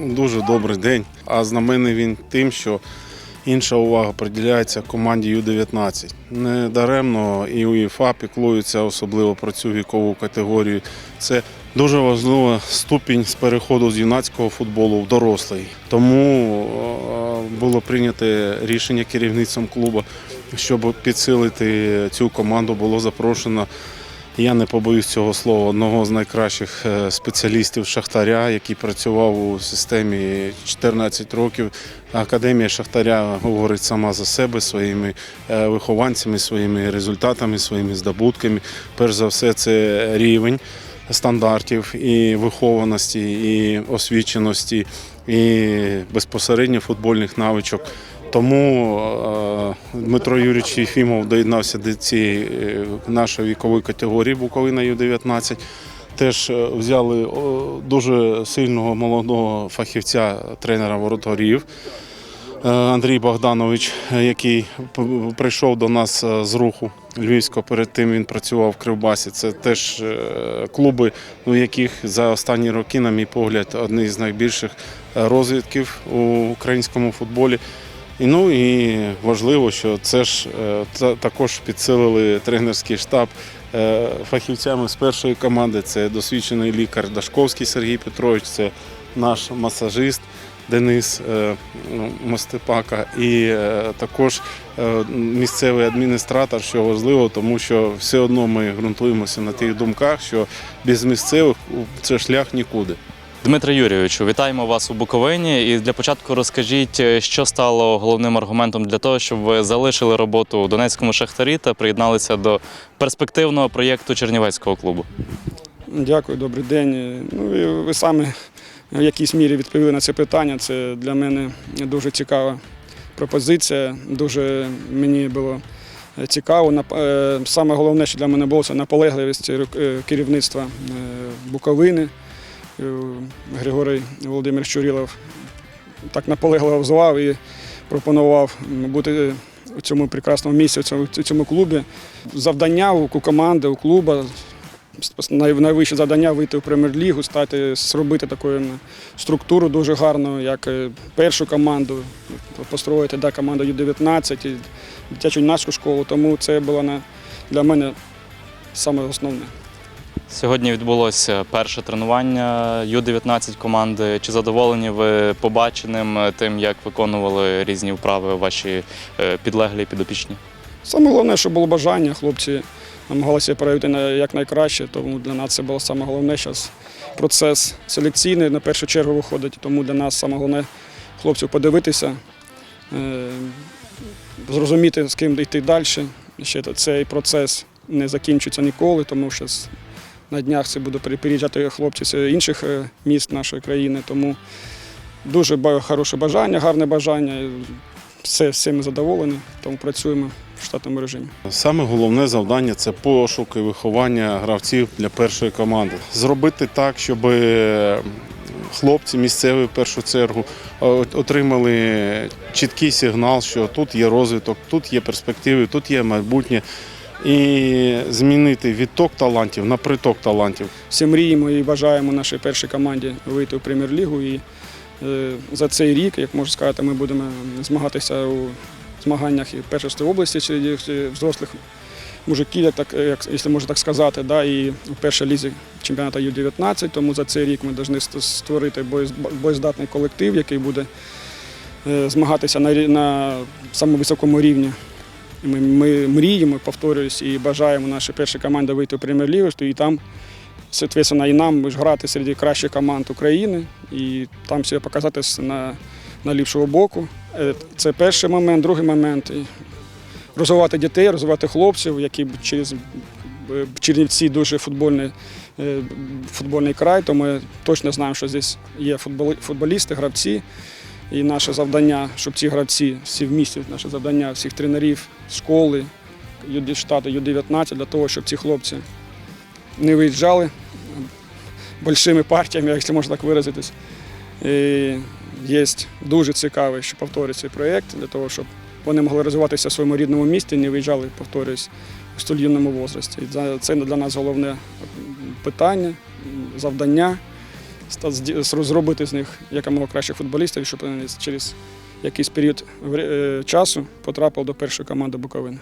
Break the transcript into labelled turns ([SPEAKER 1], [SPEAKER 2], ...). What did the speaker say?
[SPEAKER 1] дуже добрий день. А знаменний він тим, що інша увага приділяється команді Ю-19. Не даремно і УЄФА піклується особливо про цю вікову категорію. Це дуже важлива ступінь з переходу з юнацького футболу в дорослий. Тому було прийнято рішення керівництвом клубу, щоб підсилити цю команду, було запрошено я не побоюсь цього слова, одного з найкращих е, спеціалістів Шахтаря, який працював у системі 14 років. Академія Шахтаря говорить сама за себе своїми е, вихованцями, своїми результатами, своїми здобутками. Перш за все, це рівень стандартів і вихованості, і освіченості, і безпосередньо футбольних навичок. Тому е, Дмитро Юрійович Єфімов доєднався до цієї е, нашої вікової категорії Буковина Ю-19. Теж е, взяли дуже сильного молодого фахівця, тренера воротарів е, Андрій Богданович, який прийшов до нас з руху Львівського. Перед тим він працював в Кривбасі. Це теж клуби, у яких за останні роки, на мій погляд, одні з найбільших розвитків у українському футболі. І ну і важливо, що це ж е, та- також підсилили тренерський штаб е, фахівцями з першої команди. Це досвідчений лікар Дашковський Сергій Петрович, це наш масажист Денис е, ну, Мостепака, і е, також місцевий адміністратор, що важливо, тому що все одно ми ґрунтуємося на тих думках, що без місцевих це шлях нікуди.
[SPEAKER 2] Дмитре Юрійовичу, вітаємо вас у Буковині. І для початку розкажіть, е, що стало головним аргументом для того, щоб ви залишили роботу у Донецькому шахтарі та приєдналися до перспективного проєкту Чернівецького клубу.
[SPEAKER 3] Дякую, добрий день. Ну, і ви самі в якійсь мірі відповіли на це питання. Це для мене дуже цікава пропозиція. Дуже мені було цікаво. Е, Саме головне, що для мене було, це наполегливість е, керівництва Буковини. Е, Григорій Володимир Чурілов так наполегливо звав і пропонував бути у цьому прекрасному місці, у цьому, клубі. Завдання у команди, у клуба найвище завдання вийти в прем'єр-лігу, зробити таку структуру дуже гарну, як е, першу команду, построїти да, команду Ю-19, дитячу юнацьку школу. Тому це було для мене саме основне.
[SPEAKER 2] Сьогодні відбулося перше тренування Ю-19 команди. Чи задоволені ви побаченим тим, як виконували різні вправи ваші е, підлеглі підопічні?
[SPEAKER 3] Саме головне, щоб було бажання, хлопці намагалися проявити на- якнайкраще, тому для нас це було саме головне. Зараз процес селекційний на першу чергу виходить, тому для нас саме головне хлопців подивитися, е, зрозуміти, з ким йти далі. Ще цей процес не закінчиться ніколи, тому що на днях це буде переїжджати хлопці з інших е, міст нашої країни. Тому дуже хороше бажання, гарне бажання. Все, всім задоволені, тому працюємо в штатному режимі.
[SPEAKER 1] Саме головне завдання це пошук і виховання гравців для першої команди. Зробити так, щоб е, хлопці місцеві в першу чергу отримали чіткий сигнал, що тут є розвиток, тут є перспективи, тут є майбутнє. І змінити відток талантів на приток талантів.
[SPEAKER 3] Всі мріємо і бажаємо нашій першій команді вийти в прем'єр-лігу. І е, за цей рік, як можна сказати, ми будемо змагатися у змаганнях і першості області серед взрослих мужиків, як так, як, якщо можна так сказати, да, і у першій лізі чемпіонату Ю-19. Тому за цей рік ми повинні створити боєздатний колектив, який буде е, змагатися на, на самому високому рівні. Ми, ми мріємо, повторююсь, і бажаємо нашій першій команді вийти в прем'єр-лігу, і там, соответственно, і нам ж грати серед кращих команд України і там себе показати на, на ліпшого боку. Е, Це перший момент, другий момент. Розвивати дітей, розвивати хлопців, які через Чернівці дуже футбольний, е, футбольний край, то ми точно знаємо, що здесь є футболісти, гравці. І наше завдання, щоб ці гравці всі в місті, наше завдання всіх тренерів, школи, штату Ю-19, для того, щоб ці хлопці не виїжджали большими партіями, якщо можна так виразитись. І є дуже цікавий, що повторюється цей проєкт, для того, щоб вони могли розвиватися в своєму рідному місті, не виїжджали, повторююсь, в столь юному возрасті. Це для нас головне питання, завдання. Зробити з них якомога кращих футболістів, щоб вони через якийсь період е, часу потрапили до першої команди Буковини.